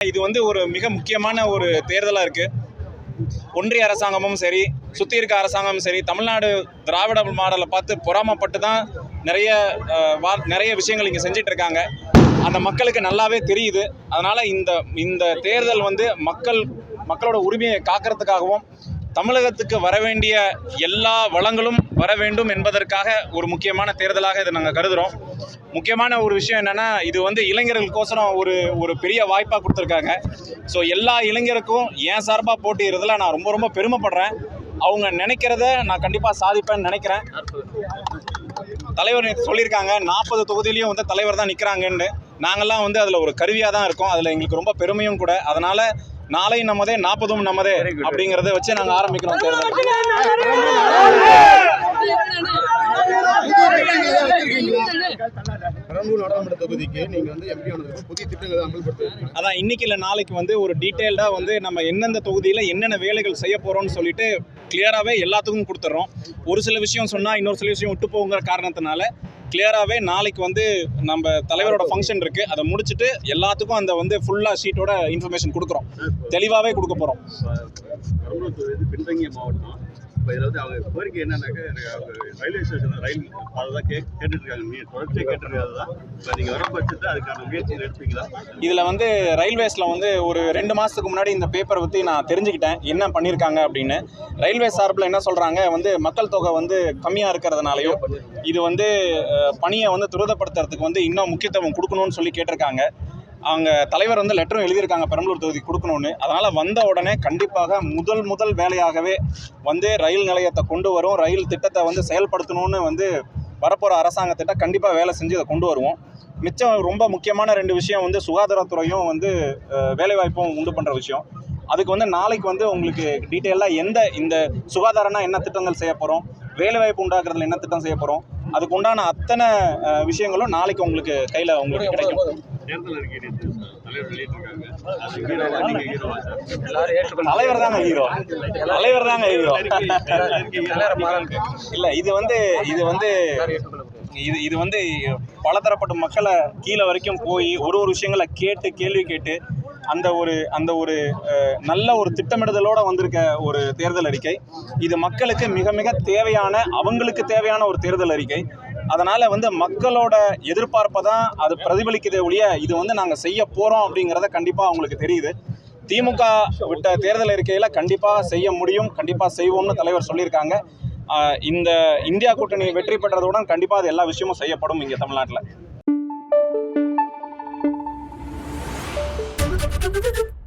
இது வந்து ஒரு மிக முக்கியமான ஒரு தேர்தலாக இருக்குது ஒன்றிய அரசாங்கமும் சரி சுற்றி இருக்க அரசாங்கமும் சரி தமிழ்நாடு திராவிட மாடலை பார்த்து பொறாமப்பட்டு தான் நிறைய வா- நிறைய விஷயங்கள் இங்கே செஞ்சிட்டு இருக்காங்க அந்த மக்களுக்கு நல்லாவே தெரியுது. அதனால் இந்த இந்த தேர்தல் வந்து மக்கள் மக்களோட உரிமையை காக்கிறதுக்காகவும் தமிழகத்துக்கு வர வேண்டிய எல்லா வளங்களும் வர வேண்டும் என்பதற்காக ஒரு முக்கியமான தேர்தலாக இதை நாங்கள் கருதுகிறோம் முக்கியமான ஒரு விஷயம் என்னென்னா இது வந்து இளைஞர்களுக்கோசரம் ஒரு ஒரு பெரிய வாய்ப்பாக கொடுத்துருக்காங்க. ஸோ எல்லா இளைஞருக்கும் என் சார்பாக போட்டியிடுறதுல நான் ரொம்ப ரொம்ப பெருமைப்படுறேன். அவங்க நினைக்கிறத நான் கண்டிப்பாக சாதிப்பேன்னு நினைக்கிறேன். தலைவர் சொல்லியிருக்காங்க நாற்பது தொகுதியிலையும் வந்து தலைவர் தான் நிற்கிறாங்கன்னு நாங்கள்லாம் வந்து அதில் ஒரு கருவியாக தான் இருக்கோம். அதில் எங்களுக்கு ரொம்ப பெருமையும் கூட. அதனால் நாளை நம்மதே நாற்பதும் நம்மதே அப்படிங்கிறத வச்சு நாங்கள் ஆரம்பிக்கிறோம் அதான் இன்னைக்கு இல்லை நாளைக்கு வந்து ஒரு டீட்டெயில்டாக வந்து நம்ம எந்தெந்த தொகுதியில் என்னென்ன வேலைகள் செய்ய போகிறோம்னு சொல்லிட்டு கிளியராகவே எல்லாத்துக்கும் கொடுத்துட்றோம் ஒரு சில விஷயம் சொன்னால் இன்னொரு சில விஷயம் விட்டு போங்கிற காரணத்தினால கிளியராகவே நாளைக்கு வந்து நம்ம தலைவரோட ஃபங்க்ஷன் இருக்குது அதை முடிச்சுட்டு எல்லாத்துக்கும் அந்த வந்து ஃபுல்லாக ஷீட்டோட இன்ஃபர்மேஷன் கொடுக்குறோம். தெளிவாகவே கொடுக்க போகிறோம் இப்போ இதில் வந்து அவங்க கோரிக்கை என்னன்னாக்கா அவங்க ரயில்வே ஸ்டேஷன் ரயில் அதை தான் கே கேட்டுட்டு நீங்கள் தொடர்ச்சியாக கேட்டுருக்காது தான் இப்போ நீங்கள் வர பட்சத்தில் அதுக்கான முயற்சி எடுப்பீங்களா? இதில் வந்து ரயில்வேஸில் வந்து ஒரு ரெண்டு மாதத்துக்கு முன்னாடி இந்த பேப்பரை பற்றி நான் தெரிஞ்சுக்கிட்டேன். என்ன பண்ணியிருக்காங்க அப்படின்னு. ரயில்வே சார்பில் என்ன சொல்கிறாங்க வந்து மக்கள் தொகை வந்து கம்மியாக இருக்கிறதுனாலையும் இது வந்து பணியை வந்து துரிதப்படுத்துறதுக்கு வந்து இன்னும் முக்கியத்துவம் கொடுக்கணும்னு சொல்லி கேட்டிருக்காங்க. அவங்க தலைவர் வந்து லெட்டரும் எழுதியிருக்காங்க பெரம்பலூர் தொகுதி கொடுக்கணும்னு. அதனால் வந்த உடனே கண்டிப்பாக முதல் முதல் வேலையாகவே வந்து ரயில் நிலையத்தை கொண்டு வரும். ரயில் திட்டத்தை வந்து செயல்படுத்தணும்னு வந்து வரப்போகிற அரசாங்கத்திட்ட கண்டிப்பாக வேலை செஞ்சு இதை கொண்டு வருவோம். மிச்சம் ரொம்ப முக்கியமான ரெண்டு விஷயம் வந்து சுகாதாரத்துறையும் வந்து வேலைவாய்ப்பும் உண்டு பண்ணுற விஷயம். அதுக்கு வந்து நாளைக்கு வந்து உங்களுக்கு டீட்டெயிலாக எந்த இந்த சுகாதாரம்னா என்ன திட்டங்கள் செய்ய போகிறோம் வேலைவாய்ப்பு உண்டாக்குறதுல என்ன திட்டம் செய்ய போகிறோம் அதுக்கு உண்டான அத்தனை விஷயங்களும் நாளைக்கு உங்களுக்கு கையில் உங்களுக்கு கிடைக்கும். தலைவர் வெளியிட்டிருக்காங்க அது ஹீரோவா நீங்கள் ஹீரோவா சார் தலைவர் தாங்க ஹீரோ தலைவர் தாங்க ஹீரோ இல்ல இது வந்து இது வந்து இது இது வந்து பலதரப்பட்ட மக்களை கீழே வரைக்கும் போய் ஒரு ஒரு விஷயங்களை கேட்டு கேள்வி கேட்டு அந்த ஒரு அந்த ஒரு நல்ல ஒரு திட்டமிடுதலோட வந்திருக்க ஒரு தேர்தல் அறிக்கை. இது மக்களுக்கு மிக மிக தேவையான அவங்களுக்கு தேவையான ஒரு தேர்தல் அறிக்கை. அதனால் வந்து மக்களோட எதிர்பார்ப்பை தான் அது பிரதிபலிக்குதே ஒழிய இது வந்து நாங்கள் செய்ய போகிறோம் அப்படிங்கிறத கண்டிப்பாக அவங்களுக்கு தெரியுது. திமுக விட்ட தேர்தல் அறிக்கையில் கண்டிப்பாக செய்ய முடியும் கண்டிப்பாக செய்வோம்னு தலைவர் சொல்லியிருக்காங்க. இந்த இந்தியா கூட்டணி வெற்றி பெற்றதுடன் கண்டிப்பாக அது எல்லா விஷயமும் செய்யப்படும் இங்கே தமிழ்நாட்டில். Thank you.